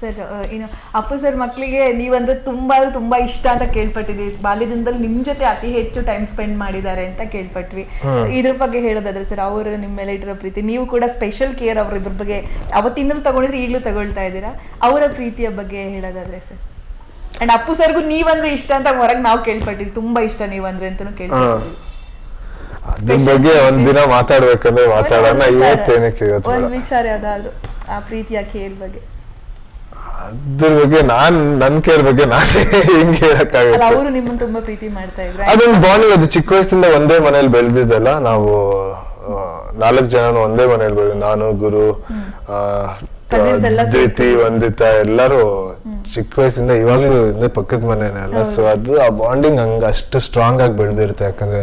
Sir ಏನು Appu sir ಮಕ್ಕಳಿಗೆ ನೀವಂದ್ರೆ ತುಂಬಾ ಅಂದ್ರೆ ತುಂಬಾ ಇಷ್ಟ ಅಂತ ಕೇಳ್ಪಟ್ಟಿದ್ವಿ ಬಾಲ್ಯದಿಂದಲೂ ನಿಮ್ ಜೊತೆ ಅತಿ ಹೆಚ್ಚು ಟೈಮ್ ಸ್ಪೆಂಡ್ ಮಾಡಿದ್ದಾರೆ ಅಂತ ಕೇಳ್ಪಟ್ವಿ. ಇದ್ರ ಬಗ್ಗೆ ಹೇಳೋದಾದ್ರೆ ಸರ್ ಅವರು ನಿಮ್ಮ ಮೇಲೆ ಇಟ್ಟಿರೋ ಪ್ರೀತಿ ನೀವು ಕೂಡ ಸ್ಪೆಷಲ್ ಕೇರ್ ಅವ್ರ ಇದ್ರ ಬಗ್ಗೆ ಅವತ್ತಿಂದಲೂ ತಗೊಂಡಿದ್ರೆ ಈಗಲೂ ತಗೊಳ್ತಾ ಇದ್ದೀರಾ? ಅವರ ಪ್ರೀತಿಯ ಬಗ್ಗೆ ಹೇಳೋದಾದ್ರೆ ಸರ್. ಅಂಡ್ ಅಪ್ಪು ಸರ್ಗೂ ನೀವಂದ್ರೆ ಇಷ್ಟ ಅಂತ ಹೊರಗೆ ನಾವು ಕೇಳ್ಪಟ್ಟಿದ್ವಿ ತುಂಬಾ ಇಷ್ಟ ನೀವಂದ್ರೆ ಅಂತಾನು ಕೇಳ್ಪಟ್ಟಿದ್ವಿ ಅದ್ರ ಬಗ್ಗೆ ಒಂದಿನ ಮಾತಾಡ್ಬೇಕಂದ್ರೆ ಮಾತಾಡೋಣ. ಇವತ್ತೇನಕ್ಕೆ ಇವತ್ತು ಒಂದ್ ವಿಚಾರ ಯಾವ್ದಾದ್ರು ಆ ಪ್ರೀತಿಯ ಕೇರ್ ಬಗ್ಗೆ. ಅದ್ರ ಬಗ್ಗೆ ನಾನ್ ನನ್ ಕೇರ್ ಬಗ್ಗೆ ನಾನೇ ಹಿಂಗ್ ಹೇಳಕ್ಕಾಗಲ್ಲ ಅವರು ನಿಮ್ಮನ್ನ ತುಂಬಾ ಪ್ರೀತಿ ಮಾಡ್ತಾ ಇದ್ರ. ಅದೊಂದು ಬಾಂಡಿಂಗ್ ಅದು ಚಿಕ್ಕ ವಯಸ್ಸಿಂದ ಒಂದೇ ಮನೇಲಿ ಬೆಳೆದಿದ್ದಲ್ಲ ನಾವು ನಾಲ್ಕು ಜನ ಒಂದೇ ಮನೇಲಿ ಬೆಳೆದ ನಾನು ಗುರು ಧೃತಿ ವಂದಿತ ಎಲ್ಲರೂ ಚಿಕ್ಕ ವಯಸ್ಸಿಂದ ಇವಾಗ್ಲೂ ಇಂದೇ ಪಕ್ಕದ ಮನೇನೆ ಅಲ್ಲ. ಸೊ ಅದು ಆ ಬಾಂಡಿಂಗ್ ಹಂಗ ಅಷ್ಟು ಸ್ಟ್ರಾಂಗ್ ಆಗಿ ಬೆಳೆದಿರುತ್ತೆ ಯಾಕಂದ್ರೆ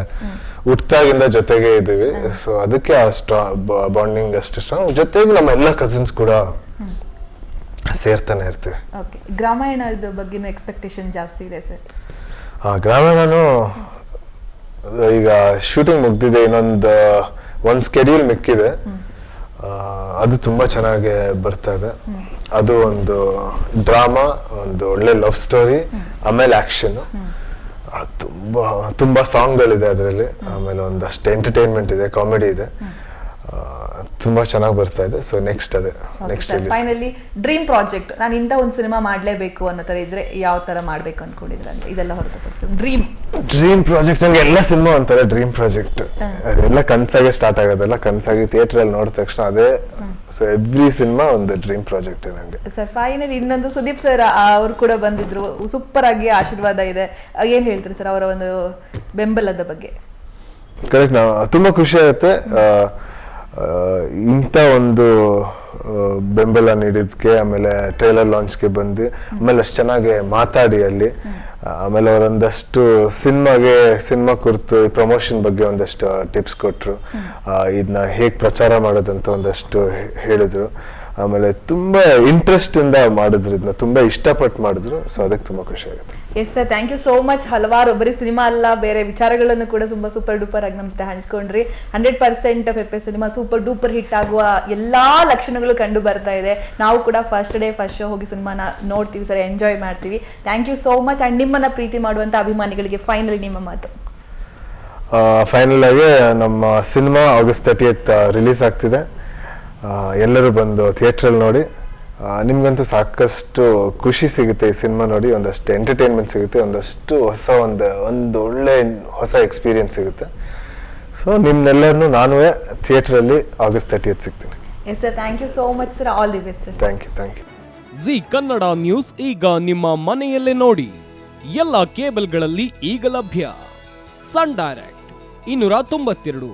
ಹುಟ್ಟಾಗಿಂದ ಜೊತೆಗೆ ಇದೀವಿ ಸೊ ಅದಕ್ಕೆ ಆ ಸ್ಟ್ರಾ ಬಾಂಡಿಂಗ್ ಅಷ್ಟು ಸ್ಟ್ರಾಂಗ್ ಜೊತೆಗೆ ನಮ್ಮ ಎಲ್ಲ ಕಸಿನ್ಸ್ ಕೂಡ ಸೇರ್ತಾನೆ ಇರ್ತೀವಿ. ಓಕೆ ಗ್ರಾಮಾಯಣದ ಬಗ್ಗೆನೂ ಎಕ್ಸ್ಪೆಕ್ಟೇಷನ್ ಜಾಸ್ತಿ ಇದೆ ಸರ್ ಗ್ರಾಮೀಣನು ಈಗ ಶೂಟಿಂಗ್ ಮುಗ್ದಿದೆ ಇನ್ನೊಂದು ಒಂದು ಸ್ಕೆಡ್ಯೂಲ್ ಮಿಕ್ಕಿದೆ. ಅದು ತುಂಬ ಚೆನ್ನಾಗಿ ಬರ್ತಾ ಇದೆ. ಅದು ಒಂದು ಡ್ರಾಮಾ ಒಂದು ಒಳ್ಳೆ ಲವ್ ಸ್ಟೋರಿ ಆಮೇಲೆ ಆಕ್ಷನ್ ತುಂಬ ತುಂಬ ಸಾಂಗ್ಗಳಿದೆ ಅದರಲ್ಲಿ. ಆಮೇಲೆ ಒಂದಷ್ಟು ಎಂಟರ್ಟೈನ್ಮೆಂಟ್ ಇದೆ ಕಾಮಿಡಿ ಇದೆ. ತುಂಬಾ ಚೆನ್ನಾಗಿ ಬರ್ತಾ ಇದೆ. ಸೊ ನೆಕ್ಸ್ಟ್ ಅದೇ. ನೆಕ್ಸ್ಟ್ ಫೈನಲಿ ಡ್ರೀಮ್ ಪ್ರಾಜೆಕ್ಟ್ ನಾನು ಇಂಥ ಒಂದು ಸಿನಿಮಾ ಮಾಡಲೇಬೇಕು ಅನ್ನೋ ಥರ ಇದ್ರೆ ಯಾವ ಥರ ಮಾಡಬೇಕು ಅನ್ಕೊಂಡಿದ್ರೆ ಅಂತ ಇದೆಲ್ಲ ಹೊರತುಪಡಿಸಿ. ಡ್ರೀಮ್ ಡ್ರೀಮ್ ಪ್ರಾಜೆಕ್ಟ್ ನಂಗೆ ಎಲ್ಲ ಸಿನಿಮಾ ಅಂತಾರೆ ಡ್ರೀಮ್ ಪ್ರಾಜೆಕ್ಟ್ ಅದೆಲ್ಲ ಕನಸಾಗೆ ಸ್ಟಾರ್ಟ್ ಆಗೋದೆಲ್ಲ ಕನ್ಸಾಗಿ ಥಿಯೇಟರ್ ಅಲ್ಲಿ ನೋಡಿದ ತಕ್ಷಣ ಅದೇ ಸೊ ಎವ್ರಿ ಸಿನಿಮಾ ಒಂದು ಡ್ರೀಮ್ ಪ್ರಾಜೆಕ್ಟ್ ನನಗೆ ಸರ್ ಫೈನಲಿ ಇನ್ನೊಂದು ಸುದೀಪ್ ಸರ್ ಅವರು ಕೂಡ ಬಂದಿದ್ರು. ಸೂಪರ್ ಆಗಿ ಆಶೀರ್ವಾದ ಇದೆ. ಏನು ಹೇಳ್ತೀರಿ ಸರ್ ಅವರ ಒಂದು ಬೆಂಬಲದ ಬಗ್ಗೆ? ಕರೆಕ್ಟ್ ನಾವು ತುಂಬಾ ಖುಷಿ ಆಗುತ್ತೆ. ಇಂಥ ಒಂದು ಬೆಂಬಲ ನೀಡಿದ್ಕೆ ಆಮೇಲೆ ಟ್ರೈಲರ್ ಲಾಂಚ್ಗೆ ಬಂದು, ಆಮೇಲೆ ಅಷ್ಟು ಚೆನ್ನಾಗಿ ಮಾತಾಡಿ ಅಲ್ಲಿ. ಆಮೇಲೆ ಅವರೊಂದಷ್ಟು ಸಿನಿಮಾಗೆ, ಸಿನಿಮಾ ಕುರಿತು ಪ್ರಮೋಷನ್ ಬಗ್ಗೆ ಒಂದಷ್ಟು ಟಿಪ್ಸ್ ಕೊಟ್ಟರು ಇದನ್ನ ಹೇಗೆ ಪ್ರಚಾರ ಮಾಡೋದಂತ ಒಂದಷ್ಟು ಹೇಳಿದರು. ಆಮೇಲೆ ತುಂಬಾ ಇಂಟ್ರೆಸ್ಟಿಂದ ಮಾಡಿದ್ರು ಇದನ್ನ ತುಂಬಾ ಇಷ್ಟಪಟ್ಟು ಮಾಡಿದ್ರು. ಸೊ ಅದಕ್ಕೆ ತುಂಬಾ ಖುಷಿ ಆಗುತ್ತೆ. Yes sir thank you so much ಹಲವಾರು, ಬರೀ ಸಿನಿಮಾ ಅಲ್ಲ, ಬೇರೆ ವಿಚಾರಗಳನ್ನು ಕೂಡ ತುಂಬಾ ಸೂಪರ್ ಡೂಪರ್ ಆಗಿ ನಮ್ಮ ಜೊತೆ ಹಂಚ್ಕೊಂಡ್ರಿ. Hundred percent cinema super duper hit ಆಗುವ ಎಲ್ಲಾ ಲಕ್ಷಣಗಳು ಕಂಡು ಬರ್ತಾ ಇದೆ. ನಾವು ಕೂಡ ಫಸ್ಟ್ ಡೇ ಫಸ್ಟ್ ಶೋ ಹೋಗಿ ಸಿನಿಮಾನ ನೋಡ್ತೀವಿ ಸರ್ ಎಂಜಾಯ್ ಮಾಡ್ತೀವಿ. Thank you so much and ನಿಮ್ಮನ್ನ ಪ್ರೀತಿ ಮಾಡುವಂತ ಅಭಿಮಾನಿಗಳಿಗೆ ಫೈನಲ್ ನಿಮ್ಮ ಮಾತು. ಫೈನಲ್ ಆಗಿ ನಮ್ಮ ಸಿನಿಮಾ ಆಗಸ್ಟ್ ತರ್ಟಿಯತ್ ರಿಲೀಸ್ ಆಗ್ತಿದೆ. ಎಲ್ಲರೂ ಬಂದು ಥಿಯೇಟ್ರಲ್ಲಿ ನೋಡಿ. ನಿಮಗಂತೂ ನಿಮ್ಗಂತೂ ಸಾಕಷ್ಟು ಖುಷಿ ಸಿಗುತ್ತೆ ಈ ಸಿನಿಮಾ ನೋಡಿ. ಒಂದಷ್ಟು ಎಂಟರ್ಟೈನ್ಮೆಂಟ್ ಸಿಗುತ್ತೆ. ಒಂದಷ್ಟು ಹೊಸ ಒಂದು ಒಂದು ಒಳ್ಳೆ ಹೊಸ ಎಕ್ಸ್ಪೀರಿಯನ್ಸ್ ಸಿಗುತ್ತೆ. ಸೊ ನಿಮ್ಮನ್ನೆಲ್ಲರನ್ನೂ ನಾನು ಥಿಯೇಟ್ರಲ್ಲಿ ಆಗಸ್ಟ್ ತರ್ಟಿಯತ್ ಸಿಗ್ತೀನಿ. Yes sir thank you so much sir all the best sir thank you thank you Zee Kannada news ಈಗ ನಿಮ್ಮ ಮನೆಯಲ್ಲೇ ನೋಡಿ. ಎಲ್ಲ ಕೇಬಲ್ಗಳಲ್ಲಿ ಈಗ ಲಭ್ಯ. ಸನ್ ಡೈರೆಕ್ಟ್ ಇನ್ನೂರ ತೊಂಬತ್ತೆರಡು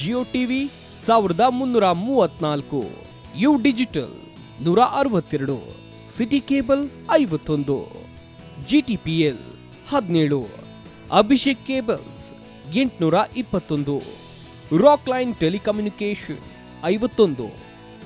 ಜಿಯೋ ಟಿವಿ ಸಾವಿರದ ಮುನ್ನೂರ ಮೂವತ್ನಾಲ್ಕು ಯು ಡಿಜಿಟಲ್ ನೂರ ಅರವತ್ತೆರಡು ಸಿಟಿ ಕೇಬಲ್ ಐವತ್ತೊಂದು ಜಿ ಟಿ ಪಿ ಎಲ್ ಹದಿನೇಳು ಅಭಿಷೇಕ್ ಕೇಬಲ್ಸ್ ಎಂಟುನೂರ ಇಪ್ಪತ್ತೊಂದು ರಾಕ್ ಲೈನ್ ಟೆಲಿಕಮ್ಯುನಿಕೇಶನ್ ಐವತ್ತೊಂದು.